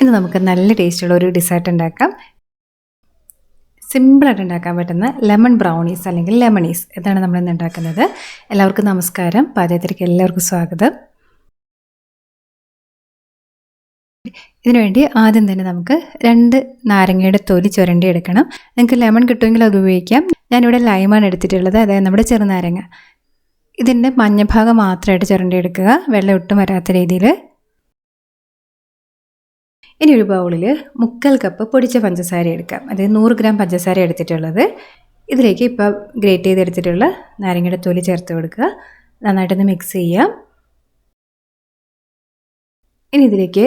ഇന്ന് നമുക്ക് നല്ല ടേസ്റ്റുള്ള ഒരു ഡിസേർട്ട് ഉണ്ടാക്കാം. സിമ്പിളായിട്ട് ഉണ്ടാക്കാൻ പറ്റുന്ന ലെമൺ ബ്രൗണീസ് അല്ലെങ്കിൽ ലെമണീസ് ഇതാണ് നമ്മൾ ഇന്ന് ഉണ്ടാക്കുന്നത്. എല്ലാവർക്കും നമസ്കാരം. പാചകത്തിലേക്ക് എല്ലാവർക്കും സ്വാഗതം. ഇതിനുവേണ്ടി ആദ്യം തന്നെ നമുക്ക് രണ്ട് നാരങ്ങയുടെ തൊലി ചുരണ്ടി എടുക്കണം. നിങ്ങൾക്ക് ലെമൺ കിട്ടുമെങ്കിൽ അത് ഉപയോഗിക്കാം. ഞാനിവിടെ ലൈമാണ് എടുത്തിട്ടുള്ളത്. അതായത് നമ്മുടെ ചെറുനാരങ്ങ. ഇതിന്റെ മഞ്ഞഭാഗം മാത്രമായിട്ട് ചുരണ്ടി എടുക്കുക. വെള്ളം ഒട്ടും വരാത്ത രീതിയിൽ ഇനി ഒരു ബൗളിൽ മുക്കാൽ കപ്പ് പൊടിച്ച പഞ്ചസാര എടുക്കാം. അതായത് നൂറ് ഗ്രാം പഞ്ചസാര എടുത്തിട്ടുള്ളത്. ഇതിലേക്ക് ഇപ്പോൾ ഗ്രേറ്റ് ചെയ്തെടുത്തിട്ടുള്ള നാരങ്ങയുടെ തൊലി ചേർത്ത് കൊടുക്കുക. നന്നായിട്ടൊന്ന് മിക്സ് ചെയ്യാം. ഇനി ഇതിലേക്ക്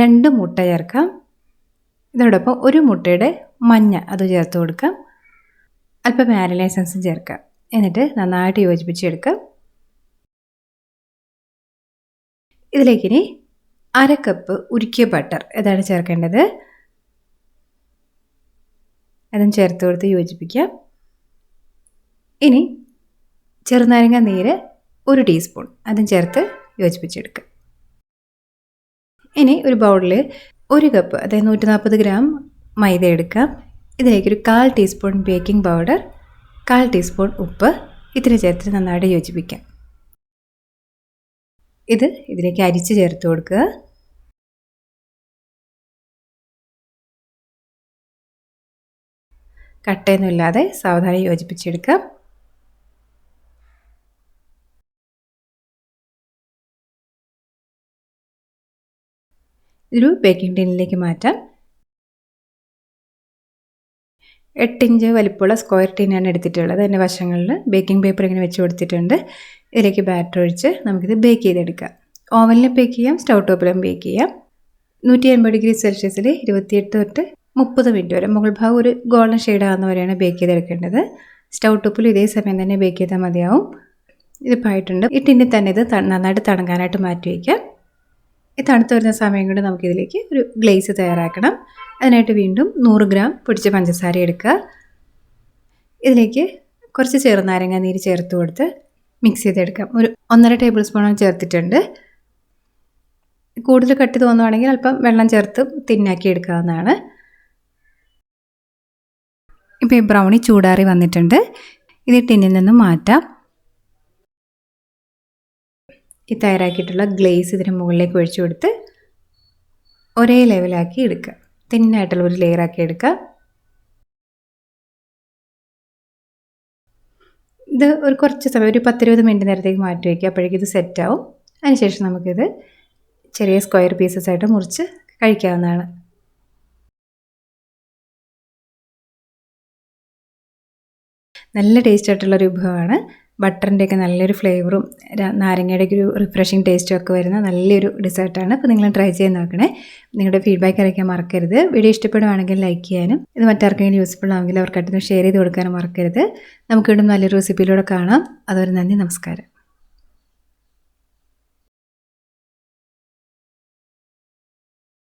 രണ്ട് മുട്ട ചേർക്കാം. ഇതോടൊപ്പം ഒരു മുട്ടയുടെ മഞ്ഞ അത് ചേർത്ത് കൊടുക്കാം. അല്പം വാനില എസൻസും ചേർക്കാം. എന്നിട്ട് നന്നായിട്ട് യോജിപ്പിച്ചെടുക്കാം. ഇതിലേക്കിനി അര കപ്പ് ഉരുക്കിയ ബട്ടർ ഇതാണ് ചേർക്കേണ്ടത്? അതും ചേർത്ത് കൊടുത്ത് യോജിപ്പിക്കാം ഇനി ചെറുനാരങ്ങ നീര് ഒരു ടീസ്പൂൺ അതും ചേർത്ത് യോജിപ്പിച്ചെടുക്കുക. ഇനി ഒരു ബൗളിൽ ഒരു കപ്പ് അതായത് നൂറ്റി നാൽപ്പത് ഗ്രാം മൈദ എടുക്കാം ഇതിലേക്ക് ഒരു കാൽ ടീസ്പൂൺ ബേക്കിംഗ് പൗഡർ കാൽ ടീസ്പൂൺ ഉപ്പ്. ഇതിന് ചേർത്ത് നന്നായിട്ട് യോജിപ്പിക്കാം. ഇത് ഇതിലേക്ക് അരിച്ച് ചേർത്ത് കൊടുക്കുക. കട്ടയൊന്നുമില്ലാതെ സാവധാനം യോജിപ്പിച്ചെടുക്കാം ഇതൊരു ബേക്കിംഗ് ടിന്നിലേക്ക് മാറ്റാം. എട്ടിഞ്ച് വലിപ്പമുള്ള സ്ക്വയർ ടീനാണ് എടുത്തിട്ടുള്ളത്. അതിന്റെ വശങ്ങളിൽ ബേക്കിംഗ് പേപ്പർ ഇങ്ങനെ വെച്ച് കൊടുത്തിട്ടുണ്ട്. ഇതിലേക്ക് ബാറ്റർ ഒഴിച്ച് നമുക്കിത് ബേക്ക് ചെയ്തെടുക്കാം. ഓവനിൽ ബേക്ക് ചെയ്യാം സ്റ്റൗ ടോപ്പിലും ബേക്ക് ചെയ്യാം. നൂറ്റി അൻപത് ഡിഗ്രി സെൽഷ്യസിൽ ഇരുപത്തിയെട്ട് തൊട്ട് മുപ്പത് മിനിറ്റ് വരെ മുകൾ ഭാഗം ഒരു ഗോൾഡൻ ഷെയ്ഡ് ആകുന്ന വരെയാണ് ബേക്ക് ചെയ്തെടുക്കേണ്ടത്. സ്റ്റൗ ടോപ്പിൽ ഇതേ സമയം തന്നെ ബേക്ക് ചെയ്താൽ മതിയാവും. ഇതിപ്പോൾ ആയിട്ടുണ്ട് ഈ ടിന്നിൽ തന്നെ ഇത് നന്നായിട്ട് തണുക്കാനായിട്ട് മാറ്റി വയ്ക്കാം. ഈ തണുത്ത് വരുന്ന സമയം കൊണ്ട് നമുക്കിതിലേക്ക് ഒരു ഗ്ലേസ് തയ്യാറാക്കണം. അതിനായിട്ട് വീണ്ടും നൂറ് ഗ്രാം പൊടിച്ച പഞ്ചസാര എടുക്കുക. ഇതിലേക്ക് കുറച്ച് ചെറുനാരങ്ങ നീര് ചേർത്ത് കൊടുത്ത് മിക്സ് ചെയ്തെടുക്കാം. ഒരു ഒന്നര ടേബിൾ സ്പൂൺ ചേർത്തിട്ടുണ്ട്. കൂടുതൽ കട്ടി തോന്നുവാണെങ്കിൽ അല്പം വെള്ളം ചേർത്ത് തിന്നാക്കി എടുക്കാവുന്നതാണ്. ഇപ്പോൾ ഈ ബ്രൗണി ചൂടാറി വന്നിട്ടുണ്ട്. ഇത് ടിന്നിൽ നിന്ന് മാറ്റാം. ഈ തയ്യാറാക്കിയിട്ടുള്ള ഗ്ലേസ് ഇതിന് മുകളിലേക്ക് ഒഴിച്ചു കൊടുത്ത് ഒരേ ലെവലാക്കി എടുക്കുക തിന്നായിട്ടുള്ള ഒരു ലെയറാക്കി എടുക്കുക ഇത് ഒരു കുറച്ച് സമയം ഒരു പത്തിരുപത് മിനിറ്റ് നേരത്തേക്ക് മാറ്റി വയ്ക്കുക അപ്പോഴേക്കും ഇത് സെറ്റാവും അതിനുശേഷം നമുക്കിത് ചെറിയ സ്ക്വയർ പീസസ് ആയിട്ട് മുറിച്ച് കഴിക്കാവുന്നതാണ്. നല്ല ടേസ്റ്റ് ആയിട്ടുള്ള ഒരു വിഭവമാണ്. ബട്ടറിന്റെയൊക്കെ നല്ലൊരു ഫ്ലേവറും നാരങ്ങയുടെ ഒരു റിഫ്രഷിങ് ടേസ്റ്റും ഒക്കെ വരുന്ന നല്ലൊരു ഡിസേർട്ടാണ് അപ്പോൾ നിങ്ങൾ ട്രൈ ചെയ്ത് നോക്കണേ. നിങ്ങളുടെ ഫീഡ്ബാക്ക് അറിയിക്കാൻ മറക്കരുത്. വീഡിയോ ഇഷ്ടപ്പെടുവാണെങ്കിൽ ലൈക്ക് ചെയ്യാനും ഇത് മറ്റാർക്കെങ്കിലും യൂസ്ഫുൾ ആണെങ്കിൽ അവർക്കായിട്ട് ഷെയർ ചെയ്ത് കൊടുക്കാനും മറക്കരുത്. നമുക്ക് വീണ്ടും നല്ലൊരു റെസിപ്പിയിലൂടെ കാണാം. അതുവരെ നന്ദി നമസ്കാരം.